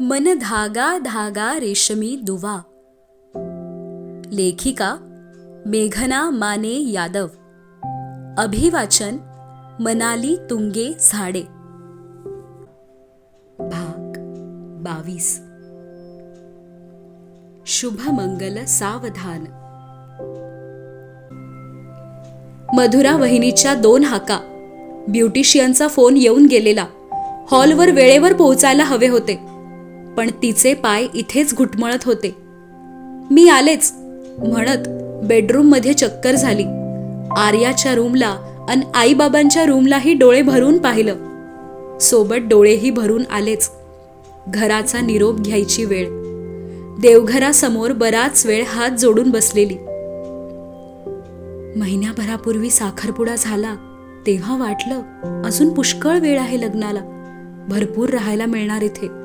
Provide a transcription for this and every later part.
मन धागा धागा रेशमी दुवा. लेखिका मेघना माने यादव. अभिवाचन मनाली तुंगे झाडे. भाग बावीस. शुभमंगल सावधान. मधुरा वहिनीच्या दोन हाका. ब्युटिशियनचा फोन येऊन गेलेला. हॉलवर वेळेवर पोहोचायला हवे होते. पण तिचे पाय इथेच घुटमळत होते. मी आलेच म्हणत बेडरूममध्ये चक्कर झाली. आर्याच्या रूमला आणि आईबाबांच्या रूमलाही डोळे भरून पाहिलं. सोबत डोळेही भरून आलेच. घराचा निरोप घ्यायची वेळ. देवघरासमोर बराच वेळ हात जोडून बसलेली. महिन्याभरापूर्वी साखरपुडा झाला तेव्हा वाटलं अजून पुष्कळ वेळ आहे लग्नाला. भरपूर राहायला मिळणार इथे.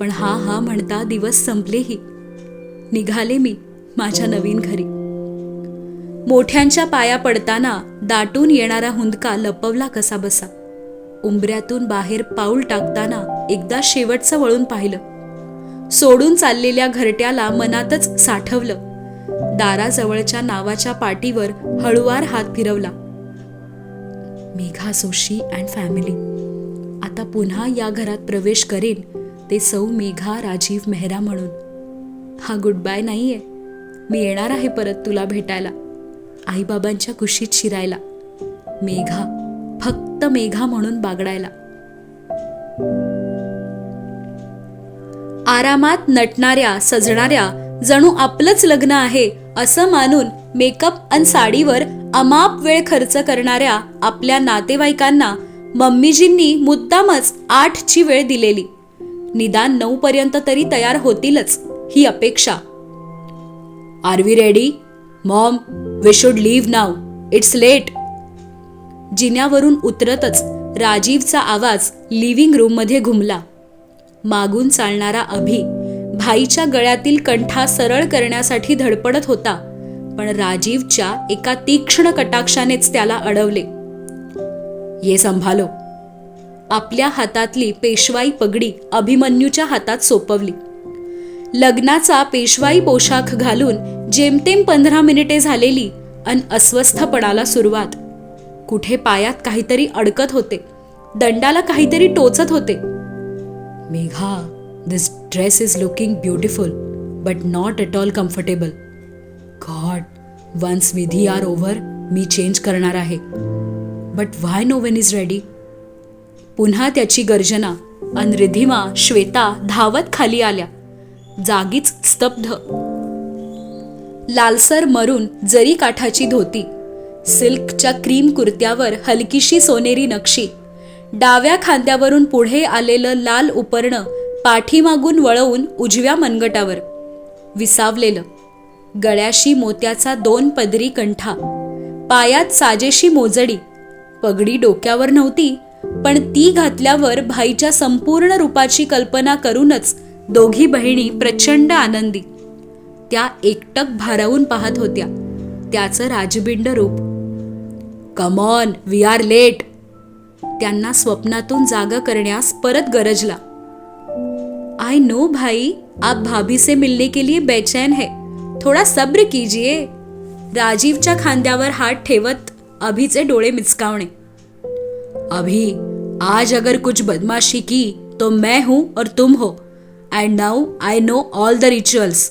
पण हा हा म्हणता दिवस संपलेही. निघाले मी माझ्या नवीन घरी. मोठ्यांच्या पाया पडताना दाटून येणारा हुंदका लपवला कसा बसा उंबऱ्यातून बाहेर पाऊल टाकताना एकदा शेवटचं वळून पाहिलं. सोडून चाललेल्या घरट्याला मनातच साठवलं. दाराजवळच्या नावाच्या पाटीवर हळुवार हात फिरवला. Megha Joshi and family. आता पुन्हा या घरात प्रवेश करेन ते सौ मेघा राजीव मेहरा म्हणून. हा गुड बाय नाहीये. मी येणार आहे परत तुला भेटायला. आईबाबांच्या कुशीत शिरायला. मेघा फक्त मेघा म्हणून बागडायला. आरामात नटणाऱ्या सजणाऱ्या जणू आपलंच लग्न आहे असं मानून मेकअप आणि साडीवर अमाप वेळ खर्च करणाऱ्या आपल्या नातेवाईकांना मम्मीजींनी मुद्दामच आठची वेळ दिलेली. निदान नऊ पर्यंत तरी तयार होतीलच ही अपेक्षा. Are we ready mom we should leave now it's late जिन्यावरून उतरतच राजीवचा आवाज लिव्हिंग रूममध्ये घुमला. मागून चालणारा अभि भाईच्या गळ्यातील कंठा सरळ करण्यासाठी धडपडत होता पण राजीवच्या एका तीक्ष्ण कटाक्षानेच त्याला अडवले. ये संभालो. आपल्या हातातली पेशवाई पगडी अभिमन्यूच्या हातात सोपवली. लग्नाचा पेशवाई पोशाख घालून जेमतेम पंधरा मिनिटे झालेली अन अस्वस्थपणाला सुरुवात. कुठे पायात काहीतरी अडकत होते. दंडाला काहीतरी टोचत होते. Megha this dress is looking beautiful but not at all comfortable god once विधी आर ओव्हर मी चेंज करणार आहे. But why no when is ready पुन्हा त्याची गर्जना. अन रिधिमा श्वेता धावत खाली आल्या. जागीच स्तब्ध. लालसर मरून जरी काठाची धोती सिल्कच्या क्रीम कुर्त्यावर हलकीशी सोनेरी नक्षी डाव्या खांद्यावरून पुढे आलेलं लाल उपरणं पाठीमागून वळवून उजव्या मनगटावर विसावलेलं. गळ्याशी मोत्याचा दोन पदरी कंठा पायात साजेशी मोजडी पगडी डोक्यावर नव्हती पण ती घातल्यावर भाईच्या संपूर्ण रूपाची कल्पना करूनच दोघी बहिणी प्रचंड आनंदी. त्या एकटक भारावून पाहत होत्या. त्याचं राजबिंड रूप. कमॉन वी आर लेट त्यांना स्वप्नातून जाग करण्यास परत गरजला. आय नो भाई आप भाभी से मिलने के लिए बेचैन है. थोड़ा सब्र कीजिए. राजीवच्या खांद्यावर हात ठेवत अभिचे डोळे मिचकावणे. अभी आज अगर कुछ बदमाशी की तो मैं हूं और तुम हो। And now I know all the rituals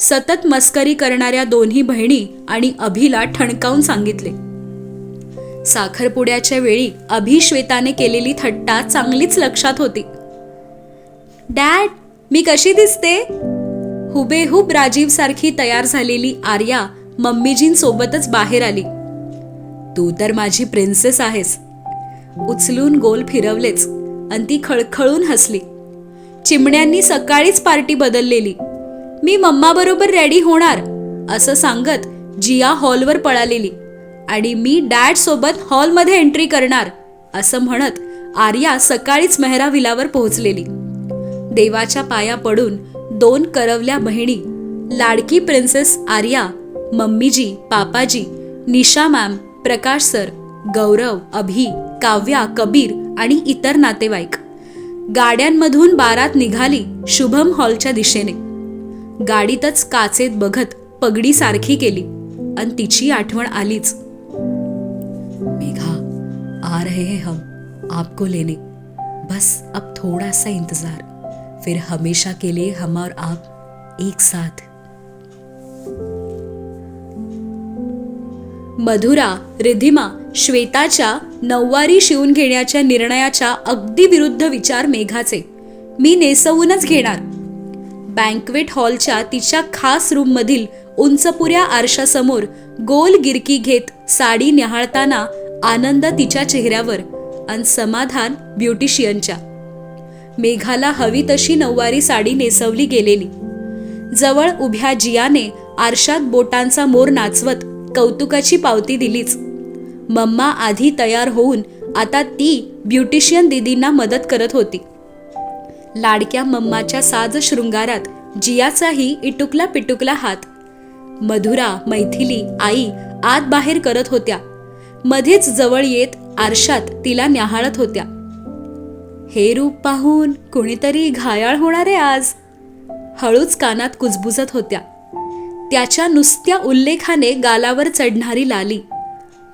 सतत मस्करी करणाऱ्या दोन्ही बहिणी आणि अभिला ठणकावून सांगितले. साखरपुड्याच्या वेळी अभिश्वेताने केलेली थट्टा चांगलीच लक्षात होती. डॅड मी कशी दिसते? हुबेहूब राजीव सारखी तयार झालेली आर्या मम्मीजींसोबतच बाहेर आली. तू तर माझी प्रिन्सेस आहेस. उचलून गोल फिरवलेच आणि ती खळखळून हसली. चिमण्यांनी सकाळीच पार्टी बदललेली. मी मम्मा बरोबर रेडी होणार असं सांगत जिया हॉलवर पळालेली आणि मी डॅड सोबत हॉलमध्ये एंट्री करणार असं म्हणत आर्या सकाळीच मेहराविलावर पोहोचलेली. देवाच्या पाया पडून दोन करवल्या बहिणी लाडकी प्रिन्सेस आर्या मम्मीजी पापाजी निशा मॅम प्रकाश सर गौरव अभि काव्या कबीर आणि इतर नातेवाईक. गाड्यांमधून बारात निघाली शुभम हॉलच्या दिशेने. गाडीतच काचेत बघत पगडी सारखी केली आणि तिची आठवण आलीच. मेघा आ रहे हैं हम आपको लेने. बस अब थोड़ा सा इंतजार. फिर हमेशा के लिए हम और आप एक साथ. मधुरा रिधिमा श्वेताच्या नऊवारी शिवून घेण्याच्या निर्णयाच्या अगदी विरुद्ध विचार मेघाचे. मी नेसवूनच घेणार. बँकवेट हॉलच्या तिच्या खास रूममधील उंचपुऱ्या आरशासमोर गोल गिरकी घेत साडी न्याहाळताना आनंद तिच्या चेहऱ्यावर आणि समाधान ब्युटिशियनच्या. मेघाला हवी तशी नऊवारी साडी नेसवली गेलेली. जवळ उभ्या जियाने आरशात बोटांचा मोर नाचवत कौतुकाची पावती दिलीच. मम्मा आधी तयार होऊन आता ती ब्युटिशियन दिदींना मदत करत होती. लाडक्या मम्माच्या साज शृंगारात जियाचाही इटुकला पिटुकला हात. मधुरा मैथिली आई आत बाहेर करत होत्या. मध्येच जवळ येत आरशात तिला न्याहाळत होत्या. हे रूप पाहून कुणीतरी घायाळ होणारे आज. हळूच कानात कुजबुजत होत्या. त्याच्या नुसत्या उल्लेखाने गालावर चढणारी लाली.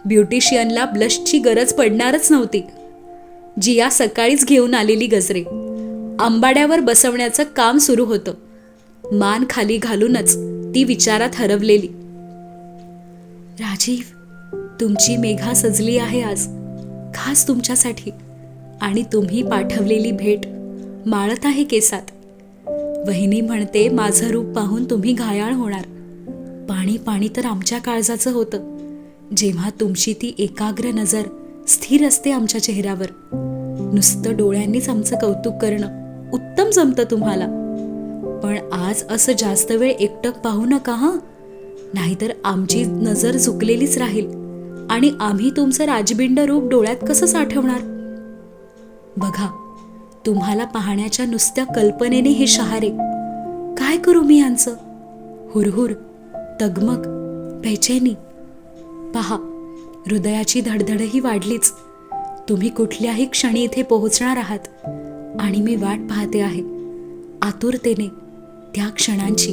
ब्युटिशियनला ब्लशची गरज पडणारच नव्हती. जिया सकाळीच घेऊन आलेली गजरे. आंबाड्यावर बसवण्याचं काम सुरू होतं. मान खाली घालूनच ती विचारात हरवलेली. राजीव तुमची मेघा सजली आहे आज. खास तुमच्यासाठी. आणि तुम्ही पाठवलेली भेट माळत आहे केसात. वहिनी म्हणते माझं रूप पाहून तुम्ही घायाळ होणार. पाणी पाणी तर आमच्या काळजाचं होतं. जेव्हा तुमची ती एकाग्र नजर स्थिर असते आमच्या चेहऱ्यावर नुसतं डोळ्यांनीच आमचं कौतुक करणं उत्तम जमतं तुम्हाला. पण आज असं जास्त वेळ एकटक पाहू नका हां? नाहीतर आमची नजर झुकलेलीच राहील आणि आम्ही तुमचं राजबिंड रूप डोळ्यात कसं साठवणार? बघा तुम्हाला पाहण्याच्या नुसत्या कल्पनेने हे शहारे. काय करू मी यांचं? हुरहुर तगमग बेचैनी. पहा हृदयाची धडधडही वाढलीच. तुम्ही कुठल्याही क्षणी इथे पोहोचणार आहात. आणि मी वाट पाहते आहे आतुरतेने त्या क्षणांची.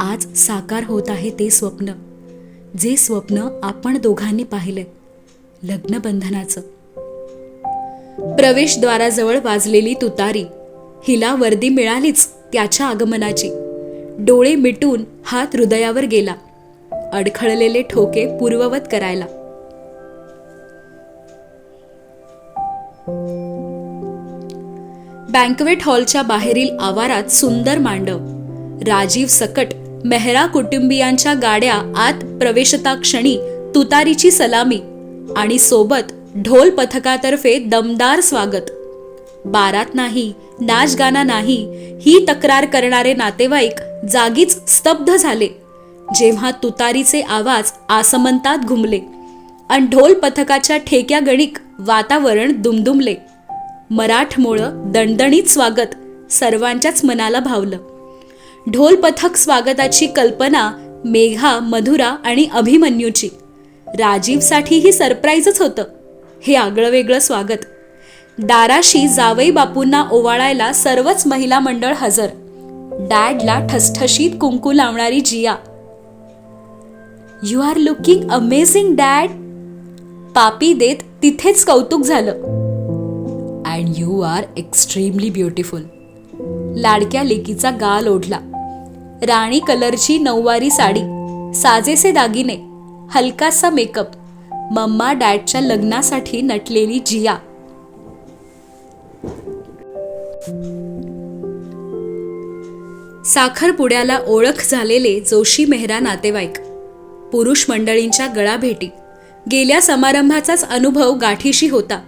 आज साकार होत आहे ते स्वप्न. जे स्वप्न आपण दोघांनी पाहिले लग्नबंधनाचं. प्रवेशद्वाराजवळ वाजलेली तुतारी हिला वर्दी मिळालीच त्याच्या आगमनाची. डोळे मिटून हात हृदयावर गेला. अडखळलेले ठोके पूर्ववत करायला. बँकवेट हॉलच्या बाहेरील आवारात सुंदर मांडव. राजीव सकट मेहरा कुटुंबियांच्या गाड्या आत प्रवेशता क्षणी तुतारीची सलामी आणि सोबत ढोल पथकातर्फे दमदार स्वागत. बारात नाही नाचगाना नाही ही तक्रार करणारे नातेवाईक जागीच स्तब्ध झाले. जेव्हा तुतारीचे आवाज आसमंतात घुमले. आणि ढोल पथकाच्या ठेक्या गणिक वातावरण दुमदुमले. मराठमोळं दणदणीत स्वागत सर्वांच्याच मनाला भावलं. ढोल पथक स्वागताची कल्पना मेघा मधुरा आणि अभिमन्यूची. राजीवसाठी ही सरप्राईजच होतं. हे आगळं वेगळं स्वागत. दाराशी जावई बापूंना ओवाळायला सर्वच महिला मंडळ हजर. डॅडला ठसठशीत कुंकू लावणारी Jiya. You are looking amazing dad. पापी देत तिथेच कौतुक झालं. And you are extremely beautiful. लाडक्या लेकीचा गाल ओढला. राणी कलरची नऊवारी साडी साजेसे दागिने हलकासा मेकअप मम्मा डॅडच्या लग्नासाठी नटलेली जिया. साखरपुड्याला ओळख झालेले जोशी मेहरा नातेवाईक. पुरुष मंडळींच्या गळाभेटी. गेल्या समारंभाचाच अनुभव गाठीशी होता.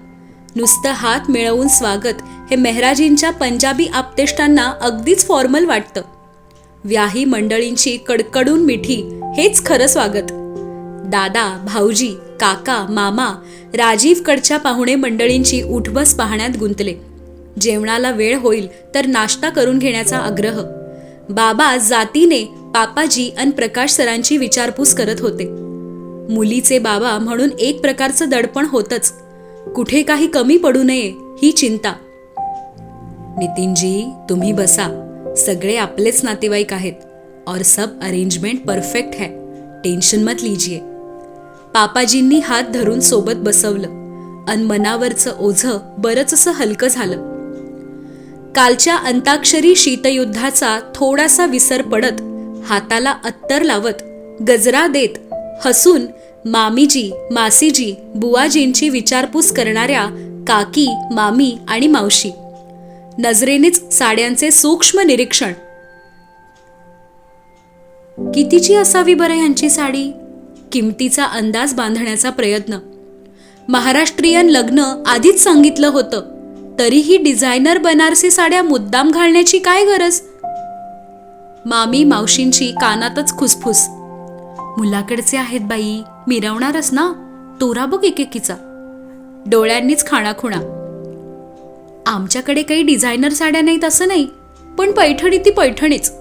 नुसतं हात मिळवून स्वागत हे मेहराजींच्या पंजाबी आप्तेष्टांना अगदीच फॉर्मल वाटतं. व्याही मंडळींची कडकडून मिठी हेच खरं स्वागत. दादा भाऊजी काका मामा राजीवकडच्या पाहुणे मंडळींची उठबस पाहण्यात गुंतले. जेवणाला वेळ होईल तर नाश्ता करून घेण्याचा आग्रह. बाबा जातीने पापाजी आणि प्रकाश सरांची विचारपूस करत होते. मुलीचे बाबा म्हणून एक प्रकारचं दडपण होतच. कुठे काही कमी पडू नये ही चिंता. नितीनजी तुम्ही बसा. सगळे आपलेच नातेवाईक आहेत. और सब अरेंजमेंट परफेक्ट है. टेन्शन मत लीजिए. पापाजींनी हात धरून सोबत बसवलं. अन मनावरचं ओझं बरंचसं हलकं झालं. कालच्या अंताक्षरी शीतयुद्धाचा थोडासा विसर पडत हाताला अत्तर लावत गजरा देत हसून मामीजी मासीजी बुवाजींची विचारपूस करणाऱ्या काकी मामी आणि मावशी. नजरेनेच साड्यांचे सूक्ष्म निरीक्षण. कितीची असावी बरं यांची साडी? किमतीचा अंदाज बांधण्याचा प्रयत्न. महाराष्ट्रीयन लग्न आधीच सांगितलं होतं. तरीही डिझायनर बनारसी साड्या मुद्दाम घालण्याची काय गरज? मामी मावशींची कानातच खुसफुस. मुलाकडचे आहेत बाई मिरवणारच ना? तोरा बघ एकेकीचा. डोळ्यांनीच खाणाखुणा. आमच्याकडे काही डिझायनर साड्या नाहीत असं नाही पण पैठणी ती पैठणीच.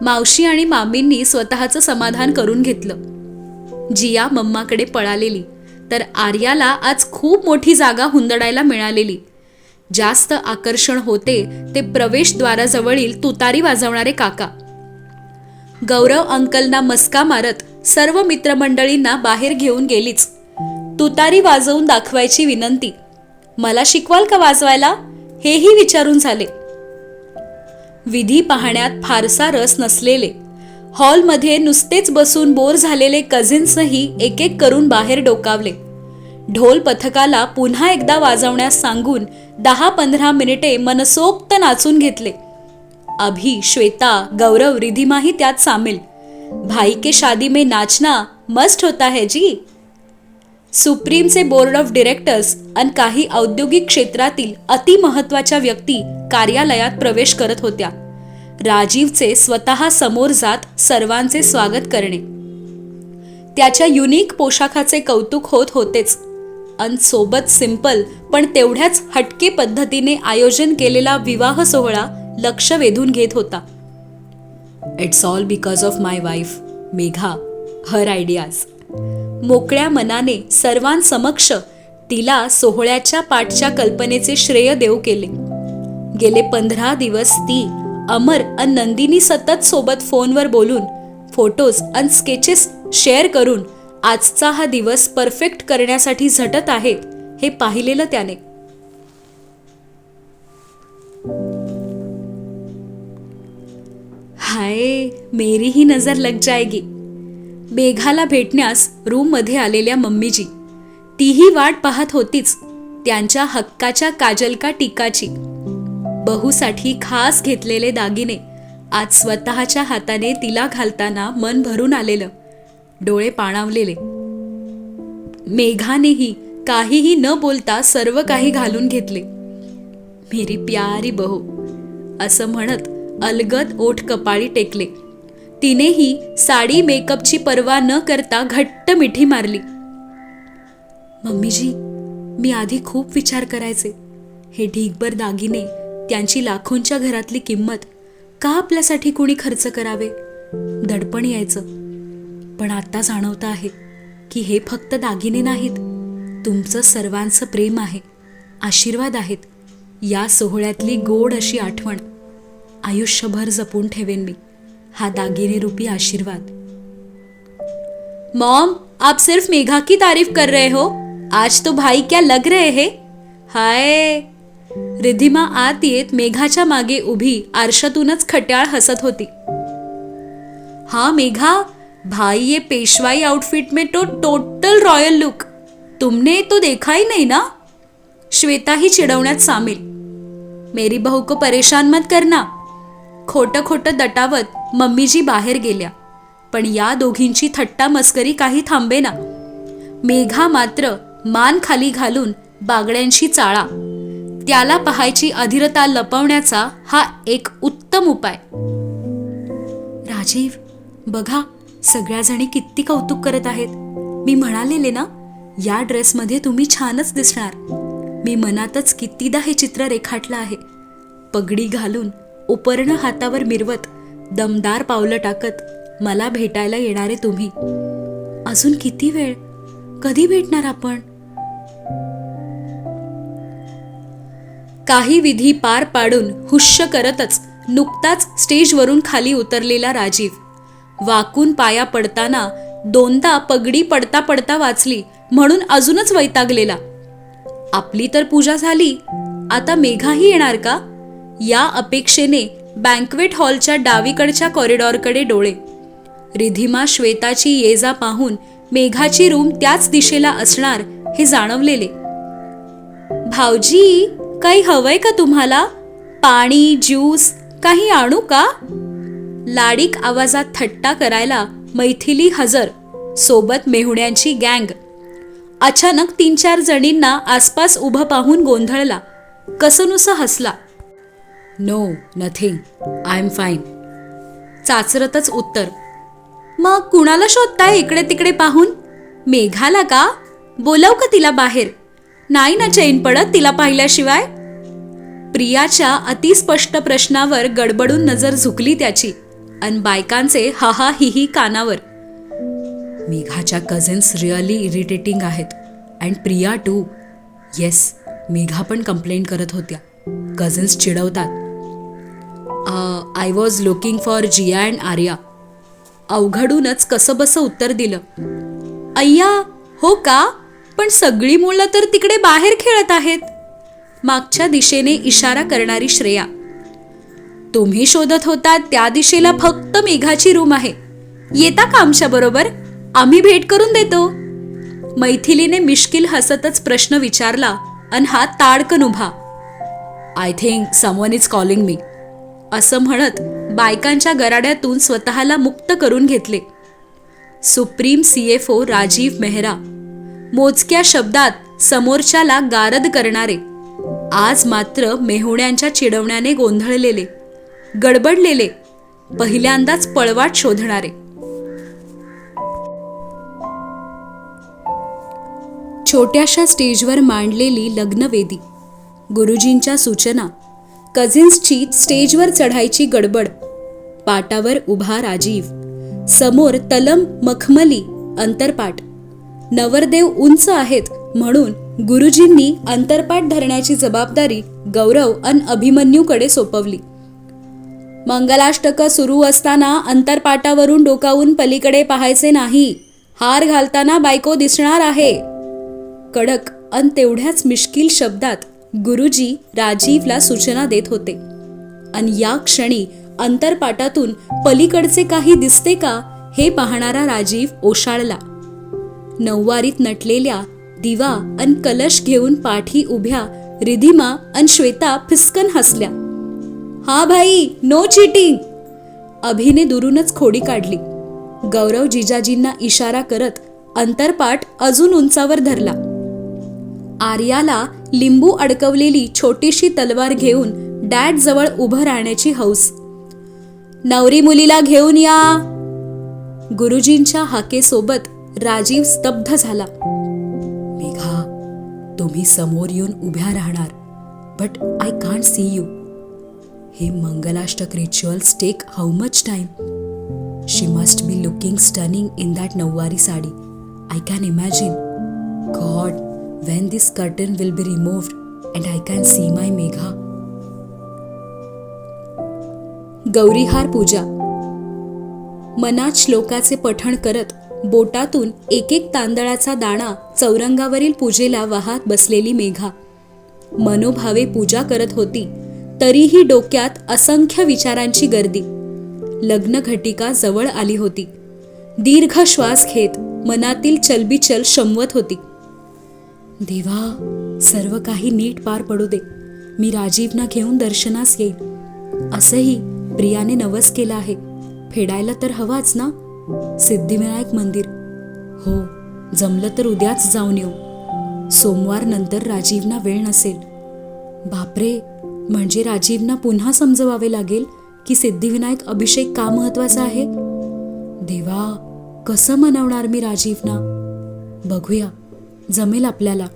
मावशी आणि मामींनी स्वतःचं समाधान करून घेतलं. जिया मम्माकडे पळालेली तर आर्याला आज खूप मोठी जागा हुंदडायला मिळालेली. जास्त आकर्षण होते ते प्रवेशद्वाराजवळील तुतारी वाजवणारे काका. गौरव अंकलना मस्का मारत सर्व मित्रमंडळींना बाहेर घेऊन गेलीच. तुतारी वाजवून दाखवायची विनंती. मला शिकवाल का वाजवायला? हेही विचारून झाले. विधी पाहण्यात फारसा रस नसलेले. हॉलमध्ये नुसतेच बसून बोर झालेले कझिन्सही एक एक करून बाहेर डोकावले. ढोल पथकाला पुन्हा एकदा वाजवण्यास सांगून दहा पंधरा मिनिटे मनसोक्त नाचून घेतले. अभि श्वेता गौरव रिधिमाही त्यात सामील. भाई के शादी में नाचना मस्ट होता है जी. सुप्रीमचे बोर्ड ऑफ डिरेक्टर्स आणि काही औद्योगिक क्षेत्रातील अतिमहत्वाच्या व्यक्ती कार्यालयात प्रवेश करत होत्या. राजीवचे स्वतः समोर जात सर्वांचे स्वागत करणे. त्याच्या युनिक पोशाखाचे कौतुक होत होतेच. अन सोबत सिंपल पण तेवढ्याच हटके पद्धतीने आयोजन केलेला विवाह सोहळा लक्ष वेधून घेत होता. It's all because of my wife Megha. Her ideas मोकळ्या मनाने सर्वांसमक्ष तिला सोहळ्याच्या पाठच्या कल्पनेचे श्रेय देऊ केले. गेले पंधरा दिवस ती अमर अन नंदिनी सतत सोबत फोनवर बोलून फोटोज अन स्केचेस शेअर करून आजचा हा दिवस परफेक्ट करण्यासाठी झटत आहेत हे पाहिलेलं त्याने. हाय मेरी ही नजर लग जाएगी. मेघाला भेटण्यास रूममध्ये आलेल्या मम्मीजी. तीही वाट पाहत होतीच त्यांच्या हक्काच्या काजलका टीकाची. बहुसाठी खास घेतलेले दागिने आज स्वतःच्या हाताने तिला घालताना मन भरून आलेलं. डोळे पाणावलेले. मेघानेही काहीही न बोलता सर्व काही घालून घेतले. मेरी प्यारी बहो असं म्हणत अलगद ओठ कपाळी टेकले. तिनेही साडी मेकअपची पर्वा न करता घट्ट मिठी मारली. मम्मीजी मी आधी खूप विचार करायचे. हे ढीगभर दागिने त्यांची लाखोंच्या घरातली किंमत का आपल्यासाठी कुणी खर्च करावे? दडपण यायचं. पण आता जाणवतं आहे की हे फक्त दागिने नाहीत. तुमचं सर्वांचं प्रेम आहे आशीर्वाद आहेत. या सोहळ्यातली गोड अशी आठवण. आयुष्यभर जपून ठेवेन मी हा दागिने रूपी आशीर्वाद. मॉम आप सिर्फ मेघा की तारीफ कर रहे हो? आज तो भाई क्या लग रहे है? हाय. रिधिमा आत येत मेघाच्या मागे उभी आरशातूनच खट्याळ हसत होती. हा मेघा? भाई ये पेशवाई आउटफिट में तो टोटल रॉयल लुक तुमने तो देखा ही नहीं ना? श्वेता ही चिडवण्यात सामील. मेरी बहू को परेशान मत करना. खोटं खोटं दटावत मम्मीजी बाहेर गेल्या. पण या दोघींची थट्टा मस्करी काही थांबेना. मेघा मात्र मान खाली घालून बागड्यांशी चाळा. त्याला पाहायची अधीरता लपवण्याचा हा एक उत्तम उपाय. राजीव बघा सगळ्याजणी किती कौतुक करत आहेत. मी म्हणालेले ना या ड्रेसमध्ये तुम्ही छानच दिसणार. मी मनातच कितीदा हे चित्र रेखाटलं आहे. पगडी घालून उपरणं हातावर मिरवत दमदार पावलं टाकत मला भेटायला येणारे तुम्ही. अजून किती वेळ? कधी भेटणार आपण? काही विधी पार पाडून हुश्य करतच नुकताच स्टेजवरून खाली उतरलेला राजीव वाकून पाया पडताना दोनदा पगडी पडता पडता वाचली म्हणून अजूनच वैतागलेला. आपली तर पूजा झाली आता मेघाही येणार का? या अपेक्षेने बँकवेट हॉलच्या डावीकडच्या कॉरिडॉरकडे डोळे. रिधिमा श्वेताची ये जा पाहून मेघाची रूम त्याच दिशेला असणार हे जाणवलेले. भाऊजी काही हवंय का तुम्हाला? पाणी ज्यूस काही आणू का? लाडीक आवाजात थट्टा करायला मैथिली हजर सोबत मेहुण्यांची गँग. अचानक तीन चार जणींना आसपास उभं पाहून गोंधळला. कसनुसं हसला. No nothing I am fine चाचरतच उत्तर. मग कुणाला शोधताय इकडे तिकडे पाहून? मेघाला का? बोलव का तिला बाहेर? नाही ना चैन पडत तिला पाहिल्याशिवाय? प्रियाच्या अतिस्पष्ट प्रश्नावर गडबडून नजर झुकली त्याची. अन बायकांचे हा हा हिही कानावर. मेघाच्या कझिन्स रिअली इरिटेटिंग आहेत. And Priya too yes Megha पण कंप्लेंट करत होत्या. Cousins चिडवतात. I was looking for Jiya and Arya. अवघडूनच कसं बसं उत्तर दिलं. अय्या हो का? पण सगळी मुलं तर तिकडे बाहेर खेळत आहेत. मागच्या दिशेने इशारा करणारी श्रेया. तुम्ही शोधत होता त्या दिशेला फक्त मेघाची रूम आहे. येता का आमच्या बरोबर? आम्ही भेट करून देतो. मैथिलीने मिश्किल हसतच प्रश्न विचारला अन हा ताडकन उभा. I think someone is calling me असं म्हणत बायकांच्या गराड्यातून स्वतःला मुक्त करून घेतले. Supreme C F O Rajeev Mehra मोजक्या शब्दात समोरच्याला गारद करणारे. आज मात्र मेहुण्यांच्या चिडवण्याने गोंधळलेले. गडबडलेले पहिल्यांदाच पळवाट शोधणारे. छोट्याशा स्टेजवर मांडलेली लग्नवेदी गुरुजींच्या सूचना कझिन्सची स्टेजवर चढायची गडबड पाटावर उभा राजीव समोर तलम मखमली अंतरपाट. नवरदेव उंच आहेत म्हणून गुरुजींनी अंतरपाट धरण्याची जबाबदारी गौरव अन अभिमन्यूकडे सोपवली. मंगलाष्टक सुरू असताना अंतरपाटावरून डोकावून पलीकडे पाहायचे नाही. हार घालताना बायको दिसणार आहे. कडक अन तेवढ्याच मिश्किल शब्दात गुरुजी राजीवला सूचना देत होते. अन या क्षणी अंतरपाटातून पलीकडचे काही दिसते का हे पाहणारा राजीव ओशाळला. नऊवारीत नटलेल्या दिवा अन कलश घेऊन पाठी उभ्या रिधिमा अन श्वेता फिसकन हसल्या. हा भाई नो चिटिंग अभिने दुरूनच खोडी काढली. गौरव जिजाजींना इशारा करत अंतरपाठ अजून उंचावर धरला. आर्याला लिंबू अडकवलेली छोटीशी तलवार घेऊन डॅड जवळ उभं राहण्याची हौस. नवरी मुलीला घेऊन या. गुरुजींच्या हाकेसोबत राजीव स्तब्ध झाला. मेघा तुम्ही समोर येऊन उभ्या राहणार but I can't see you हे Mangalashtak rituals take how much time she must be looking stunning in that nauvari sari I can imagine god when this curtain will be removed and I can see my Megha गौरीहार पूजा मनात श्लोकाचे पठण करत बोटातून एक एक तांदळाचा दाणा चौरंगावरील पूजेला वाहत बसलेली मेघा मनोभावे पूजा करत होती तरीही डोक्यात असंख्य विचारांची गर्दी. लग्न घटिका जवळ आली होती. दीर्घ श्वास घेत मनातील चलबिचल शमवत होती. देवा सर्व काही नीट पार पडू दे. मी राजीवना घेऊन दर्शनास येईल असंही प्रियाने नवस केलं आहे. फेडायला तर हवाच ना? सिद्धिविनायक मंदिर. हो जमलं तर उद्याच जाऊन येऊ. सोमवार नंतर राजीवना वेळ नसेल. बापरे म्हणजे राजीवना पुन्हा समजवावे लागेल की सिद्धिविनायक अभिषेक का महत्त्वाचा आहे? देवा कसं मनवणार मी राजीवना? बघूया जमेल आपल्याला.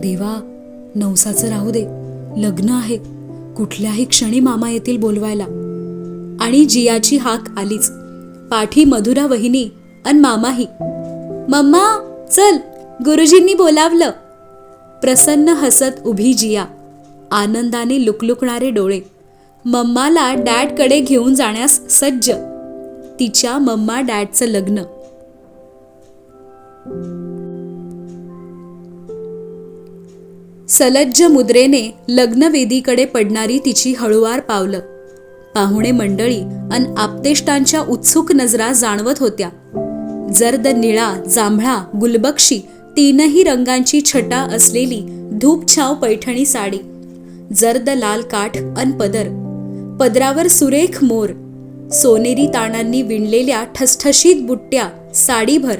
देवा नवसाचं राहू दे लग्न आहे. कुठल्याही क्षणी मामा येतील बोलवायला. आणि जियाची हाक आलीच. पाठी मधुरा वहिनी अन मामाही. मम्मा चल गुरुजींनी बोलावलं. प्रसन्न हसत उभी जिया. आनंदाने लुकलुकणारे डोळे. मम्माला डॅडकडे घेऊन जाण्यास सज्ज. तिच्या मम्मा डॅडचं लग्न. सलज्ज मुद्रेने लग्नवेदीकडे पडणारी तिची हळुवार पावलं. पाहुणे मंडळी अन आपतेष्टांच्या उत्सुक नजरा जाणवत होत्या. जर्द निळा जांभळा गुलबक्षी तीनही रंगांची छटा असलेली धूपछाव पैठणी साडी. जर्द लाल काठ अन पदर. पदरावर सुरेख मोर. सोनेरी ताणांनी विणलेल्या ठसठशीत बुट्ट्या साडीभर.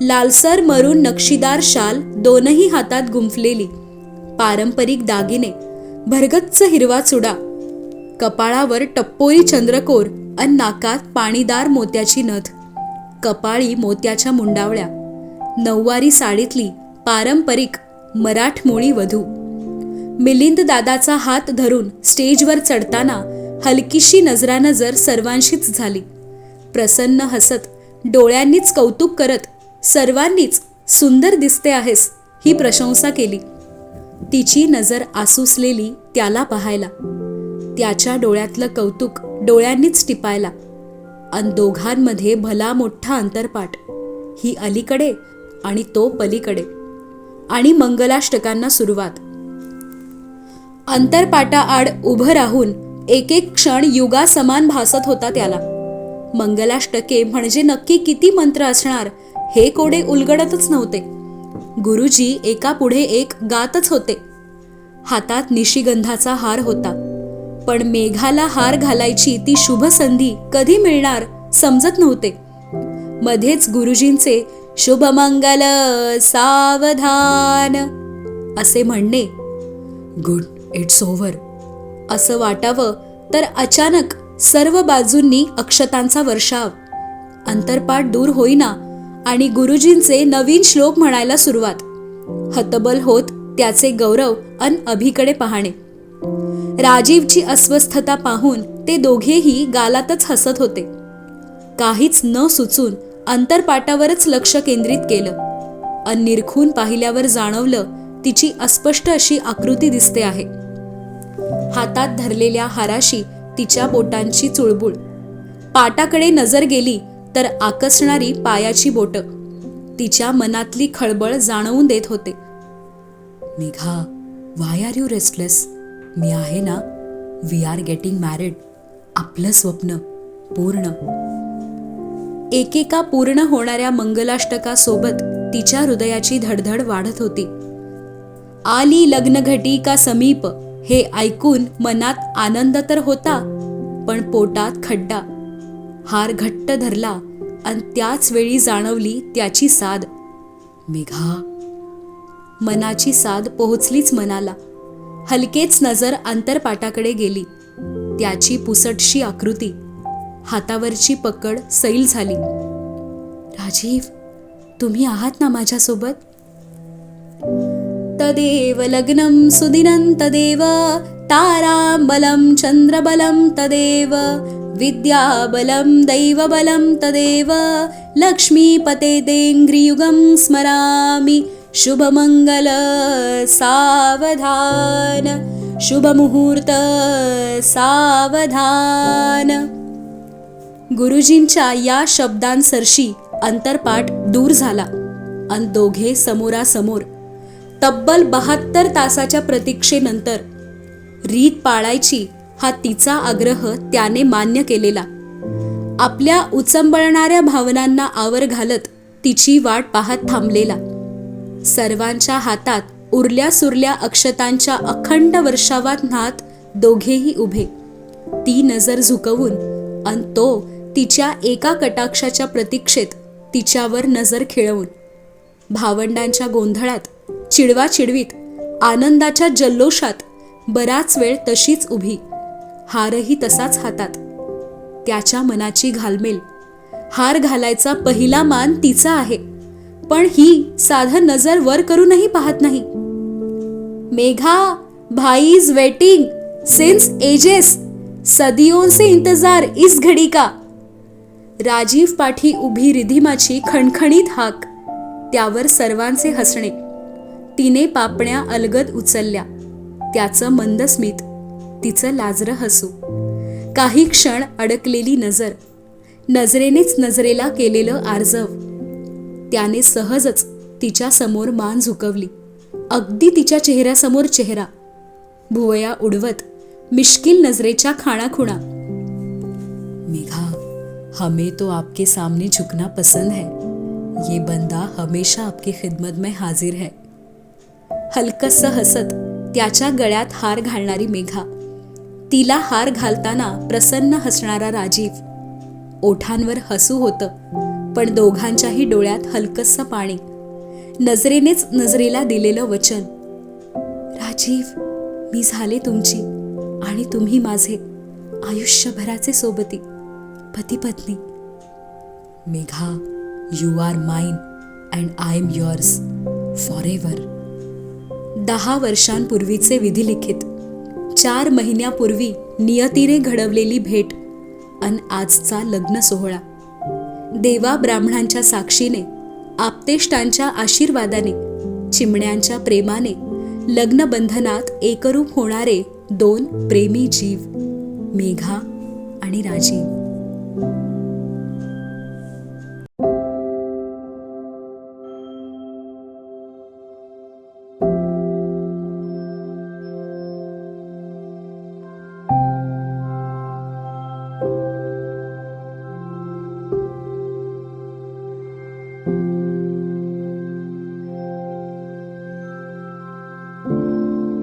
लालसर मरून नक्षीदार शाल दोनही हातात गुंफलेली. पारंपरिक दागिने भरगच्च हिरवा चुडा. कपाळावर टप्पोरी चंद्रकोर अन नाकात पाणीदार मोत्याची नथ. कपाळी मोत्याच्या मुंडावळ्या. नऊवारी साडीतली पारंपरिक मराठमोळी वधू. मिलिंद दादाचा हात धरून स्टेजवर चढताना हलकीशी नजरानजर सर्वांशीच झाली. प्रसन्न हसत डोळ्यांनीच कौतुक करत सर्वांनीच सुंदर दिसते आहेस ही प्रशंसा केली. तिची नजर आसुसलेली त्याला पाहायला. त्याच्या डोळ्यातलं कौतुक डोळ्यांनीच टिपायला. अन दोघांमध्ये भला मोठा अंतरपाठ. ही अलीकडे आणि तो पलीकडे. आणि मंगलाष्टकांना सुरुवात. अंतरपाटाआड उभं राहून एक एक क्षण युगासमान भासत होता त्याला. मंगलाष्टके म्हणजे नक्की किती मंत्र असणार हे कोडे उलगडतच नव्हते. गुरुजी एका पुढे एक गातच होते. हातात निशिगंधाचा हार होता. पण मेघाला हार घालायची ती शुभ संधी कधी मिळणार समजत नव्हते. मध्येच गुरुजींचे शुभमंगल सावधान असे म्हणणे. Good it's over. असं वाटावं तर अचानक सर्व बाजूंनी अक्षतांचा वर्षाव. अंतरपाठ दूर होईना आणि गुरुजींचे नवीन श्लोक म्हणायला सुरुवात. हतबल होत त्याचे गौरव अन अभिकडे पाहणे. राजीवची अस्वस्थता पाहून ते दोघेही गालातच हसत होते. काहीच न सुचून अंतरपाटावरच लक्ष केंद्रित केलं. अन निरखून पाहिल्यावर जाणवलं तिची अस्पष्ट अशी आकृती दिसते आहे. हातात धरलेल्या हाराशी तिच्या बोटांची चुळबुळ. पाटाकडे नजर गेली तर आकसणारी पायाची बोट. तिच्या मनातली खळबळ जाणवून देत होते. Megha why are you restless मी आहे ना? वी आर गेटिंग मॅरिड आपलं स्वप्न पूर्ण. एकेका पूर्ण होणाऱ्या मंगलाष्टकासोबत तिच्या हृदयाची धडधड वाढत होती. आली लग्नघटी का समीप हे ऐकून मनात आनंद तर होता पण पोटात खड्डा. हार घट्ट धरला आणि त्याच वेळी जाणवली त्याची साद मेघा मनाची साद पोहोचलीच मनाला. हलकेच नजर अंतरपाटाकडे गेली. त्याची पुसटशी आकृती. हातावरची पकड सैल झाली. राजीव तुम्ही आहात ना माझ्यासोबत? तदेव लग्नं सुदिनं तदेव ताराबलं चन्द्रबलं तदेव विद्याबलं दैवबलं तदेव लक्ष्मीपते देङ्ग्रियुगं स्मरामि शुभमङ्गल सावधान शुभमुहूर्त सावधान। गुरुजींच्या या शब्दांसरशी अंतरपाठ दूर झाला अन दोघे समोरासमोर तब्बल बहात्तर तासाच्या प्रतीक्षेनंतर रीत पाळायची हा तिचा आग्रह त्याने मान्य केलेला. आपल्या उचंबळणाऱ्या भावनांना आवर घालत तिची वाट पाहत थांबलेला. सर्वांच्या हातात उरल्या सुरल्या अक्षतांच्या अखंड वर्षावात नात दोघेही उभे. ती नजर झुकवून अन तो तिच्या एका कटाक्षाच्या प्रतीक्षेत तिच्यावर नजर खिळवून. भावंडांच्या गोंधळात चिडवाचिडवीत आनंदाच्या जल्लोषात बराच वेळ तशीच उभी हारही तसाच हातात. त्याच्या मनाची घालमेल. हार घालायचा पहिला मान तिचा आहे पण ही साधं नजर वर करूनही पाहत नाही. मेघा भाई इज वेटिंग सिन्स एजेस सदियों से इंतजार इस घडी का? राजीव पाठी उभी रिधिमाची खणखणीत हाक त्यावर सर्वांचे हसणे. तिने पापण्या अलगद उचलल्या. त्याचं मंद स्मित तिचं लाजरं हसू. काही क्षण अडकलेली नजर नजरेनेच नजरेला केलेलं आर्जव. त्याने सहजच तिच्या समोर मान झुकवली. अगदी तिच्या चेहऱ्यासमोर चेहरा. भुवया उडवत मिश्किल नजरेच्या खाणाखुणा. मेघा हमें तो आपके सामने झुकना पसंद है. ये बंदा हमेशा आपकी खिदमत में हाजिर है. हलकस हसत त्याच्या गळ्यात हार घालणारी मेघा. तिला हार घालताना प्रसन्न हसणारा राजीव. ओठांवर हसू होतं पण दोघांच्याही डोळ्यात हलकस पाणी. नजरेनेच नजरेला दिलेलं वचन. राजीव मी झाले तुमची आणि तुम्ही माझे आयुष्यभराचे सोबती पती पत्नी Megha you are mine and I am yours forever दहा वर्षांपूर्वीचे विधिलिखित. चार महिन्यापूर्वी नियतीने घडवलेली भेट अन आजचा लग्न सोहळा. देवा ब्राह्मणांच्या साक्षीने आप्तेष्टांच्या आशीर्वादाने चिमण्यांच्या प्रेमाने लग्नबंधनात एकरूप होणारे दोन प्रेमी जीव मेघा आणि राजीव.